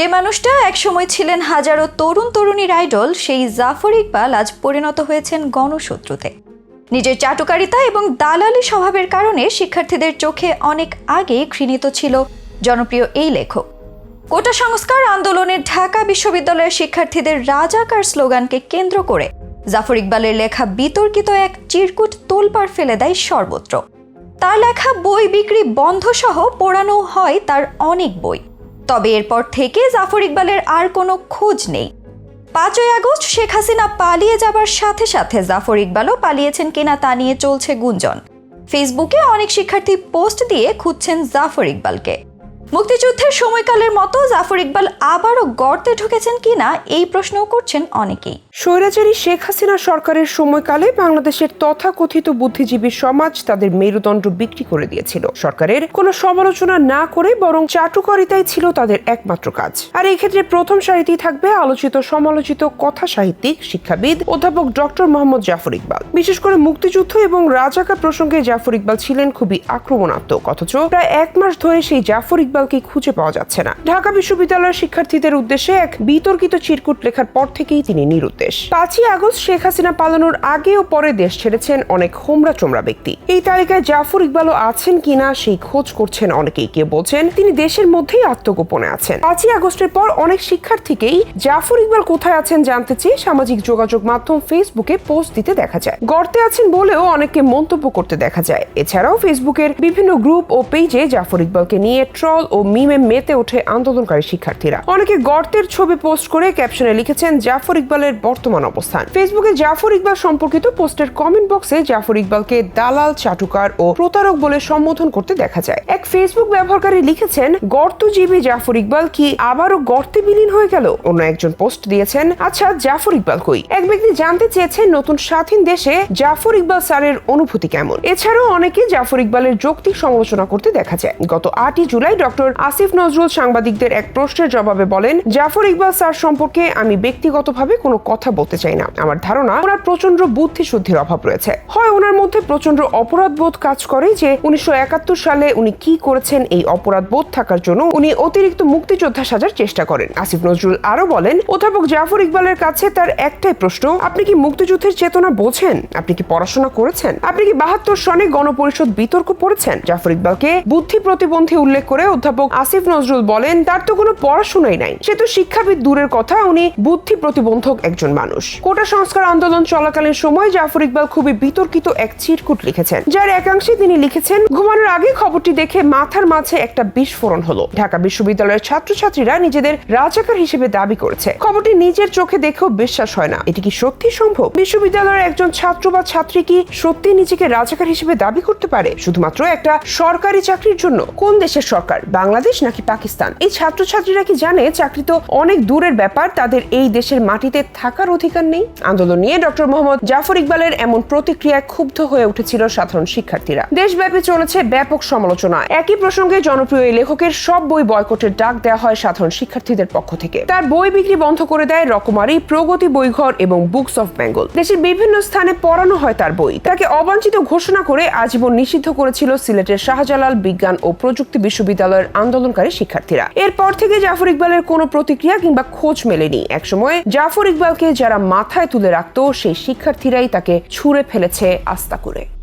যে মানুষটা একসময় ছিলেন হাজারো তরুণ তরুণীর আইডল, সেই জাফর ইকবাল আজ পরিণত হয়েছেন গণশত্রুতে। নিজের চাটুকারিতা এবং দালালি স্বভাবের কারণে শিক্ষার্থীদের চোখে অনেক আগে ঘৃণিত ছিল জনপ্রিয় এই লেখক। কোটা সংস্কার আন্দোলনের ঢাকা বিশ্ববিদ্যালয়ের শিক্ষার্থীদের রাজাকার স্লোগানকে কেন্দ্র করে জাফর ইকবালের লেখা বিতর্কিত এক চিরকুট তোলপাড় ফেলে দেয় সর্বত্র। তার লেখা বই বিক্রি বন্ধ সহ পোড়ানো হয় তার অনেক বই। তবে এরপর থেকে জাফর ইকবালের আর কোনো খোঁজ নেই। পাঁচই আগস্ট শেখ হাসিনা পালিয়ে যাবার সাথে সাথে জাফর ইকবালও পালিয়েছেন কিনা তা নিয়ে চলছে গুঞ্জন। ফেসবুকে অনেক শিক্ষার্থী পোস্ট দিয়ে খুঁজছেন জাফর ইকবালকে। মুক্তিযুদ্ধের সময়কালের মতো জাফর ইকবাল আবারও গর্তে ঢুকেছেন কিনা এই প্রশ্নও করছেন অনেকেই। স্বৈরাচারী শেখ হাসিনা সরকারের সময়কালে বাংলাদেশের তথাকথিত বুদ্ধিজীবী সমাজ তাদের মেরুদণ্ড বিক্রি করে দিয়েছিল। সরকারের কোনো সমালোচনা না করে বরং চাটুকারিতাই ছিল তাদের একমাত্র কাজ। আর এই ক্ষেত্রে প্রথম সারিতেই থাকবে আলোচিত সমালোচিত কথা সাহিত্যিক শিক্ষাবিদ অধ্যাপক ডক্টর মোহাম্মদ জাফর ইকবাল। বিশেষ করে মুক্তিযুদ্ধ এবং রাজাকার প্রসঙ্গে জাফর ইকবাল ছিলেন খুবই আক্রমণাত্মক, অথচ প্রায় এক মাস ধরে সেই জাফর ইকবালকে খুঁজে পাওয়া যাচ্ছে না। ঢাকা বিশ্ববিদ্যালয়ের শিক্ষার্থীদের উদ্দেশ্যে এক বিতর্কিত চিরকুট লেখার পর থেকেই তিনি নিরুদ্দেশ। পাঁচই আগস্ট শেখ হাসিনা পালানোর আগে ও পরে দেশ ছেড়েছেন অনেক হোমরা চোমরা ব্যক্তি। এই তালিকায় জাফর ইকবালও আছেন কিনা সেই খোঁজ করছেন অনেকেই। কেউ বলছেন তিনি দেশের মধ্যেই আত্মগোপনে আছেন। পাঁচই আগস্টের পর অনেক শিক্ষার্থীকেই জাফর ইকবাল কোথায় আছেন জানতে চেয়ে সামাজিক যোগাযোগ মাধ্যম ফেসবুকে পোস্ট দিতে দেখা যায়। গর্তে আছেন বলেও অনেককে মন্তব্য করতে দেখা যায়। এছাড়াও ফেসবুকের বিভিন্ন গ্রুপ ও পেজে জাফর ইকবালকে নিয়ে ট্রল ও মিমে মেতে ওঠে আন্দোলনকারী শিক্ষার্থীরা। অনেকে গর্তের ছবি পোস্ট করে ক্যাপশনে লিখেছেন, জাফর ইকবালের বর্তমান অবস্থান। ফেসবুকে জাফর ইকবাল সম্পর্কিত পোস্টের কমেন্ট বক্সে জাফর ইকবালকে দালাল, চাটুকার ও প্রতারক বলে সম্বোধন করতে দেখা যায়। এক ফেসবুক ব্যবহারকারী লিখেছেন, গর্তজীবী জাফর ইকবাল কি আবারও গর্তে বিলীন হয়ে গেল? অন্য একজন পোস্ট দিয়েছেন আচ্ছা জাফর ইকবাল কই? এক ব্যক্তি জানতে চেয়েছেন, নতুন স্বাধীন দেশে জাফর ইকবাল স্যারের অনুভূতি কেমন? এছাড়াও অনেকে জাফর ইকবালের যৌক্তিক সমালোচনা করতে দেখা যায়। গত আটই জুলাই ডক্টর আসিফ নজরুল সাংবাদিকদের এক প্রশ্নের জবাবে বলেন, জাফর ইকবাল স্যার সম্পর্কে আমি ব্যক্তিগতভাবে কোনো কথা বলতে চাই না। আমার ধারণা, ওনার প্রচণ্ড বুদ্ধি শুদ্ধির অভাব রয়েছে। হয় ওনার মধ্যে প্রচণ্ড অপরাধ বোধ কাজ করে যে উনিশশো সালে উনি কি করেছেন, এই অপরাধ বোধ থাকার জন্য উনি অতিরিক্ত মুক্তিযোদ্ধা সাজার চেষ্টা করেন। আসিফ নজরুল আরও বলেন, অধ্যাপক জাফর ইকবালের কাছে তার একটাই প্রশ্ন, আপনি কি মুক্তিযুদ্ধের চেতনা বোঝেন? আপনি কি পড়াশোনা করেছেন? আপনি কি বাহাত্তর সনে গণপরিষদ বিতর্ক পড়েছেন? জাফর ইকবালকে বুদ্ধি প্রতিবন্ধী উল্লেখ করে অধ্যাপক আসিফ নজরুল বলেন, তার তো কোনো পড়াশোনাই নাই। সে তো শিক্ষাবিদ দূরের কথা, উনি বুদ্ধি প্রতিবন্ধক একজন মানুষ। কোটা সংস্কার আন্দোলন চলাকালীন সময় জাফর ইকবাল খুবই বিতর্কিত এক চিরকুট লিখেছেন। যার একাংশে তিনি লিখেছেন, ঘুমানোর আগে খবরটি দেখে মাথার মাঝে একটা বিস্ফোরণ হলো। ঢাকা বিশ্ববিদ্যালয়ের ছাত্রছাত্রীরা নিজেদের রাজাকার হিসেবে দাবি করেছে। খবরটি নিজের চোখে দেখেও বিশ্বাস হয় না। এটি কি সত্যি সম্ভব? বিশ্ববিদ্যালয়ের একজন ছাত্র বা ছাত্রী কি সত্যি নিজেকে রাজাকার হিসেবে দাবি করতে পারে? শুধুমাত্র একটা সরকারি চাকরির জন্য? কোন দেশের সরকার? বাংলাদেশ নাকি পাকিস্তান? এই ছাত্রছাত্রীরা কি জানে? চাকরি তো অনেক দূরের ব্যাপার। তাদের এই দেশের মাটিতে থাকার অধিকার নেই। আন্দোলন নিয়ে ডক্টর মোহাম্মদ জাফর ইকবালের এমন প্রতিক্রিয়ায় ক্ষুব্ধ হয়ে উঠেছিল সাধারণ শিক্ষার্থীরা। দেশব্যাপী চলেছে ব্যাপক সমালোচনা। একই প্রসঙ্গে জনপ্রিয় এই লেখকের সব বই বয়কটের ডাক দেওয়া হয় সাধারণ শিক্ষার্থীদের পক্ষ থেকে। তার বই বিক্রি বন্ধ করে দেয় রকমারি প্রগতি বইঘর এবং বুকস অফ বেঙ্গল। দেশের বিভিন্ন স্থানে পড়ানো হয় তার বই। তাকে অবাঞ্ছিত ঘোষণা করে আজীবন নিষিদ্ধ করেছিল সিলেটের শাহজালাল বিজ্ঞান ও প্রযুক্তি বিশ্ববিদ্যালয়ের আন্দোলনকারী শিক্ষার্থীরা। এরপর থেকে জাফর ইকবালের কোনো প্রতিক্রিয়া কিংবা খোঁজ মেলেনি। একসময় জাফর ইকবালকে যারা মাথায় তুলে রাখতো, সেই শিক্ষার্থীরাই তাকে ছুঁড়ে ফেলেছে আস্তা করে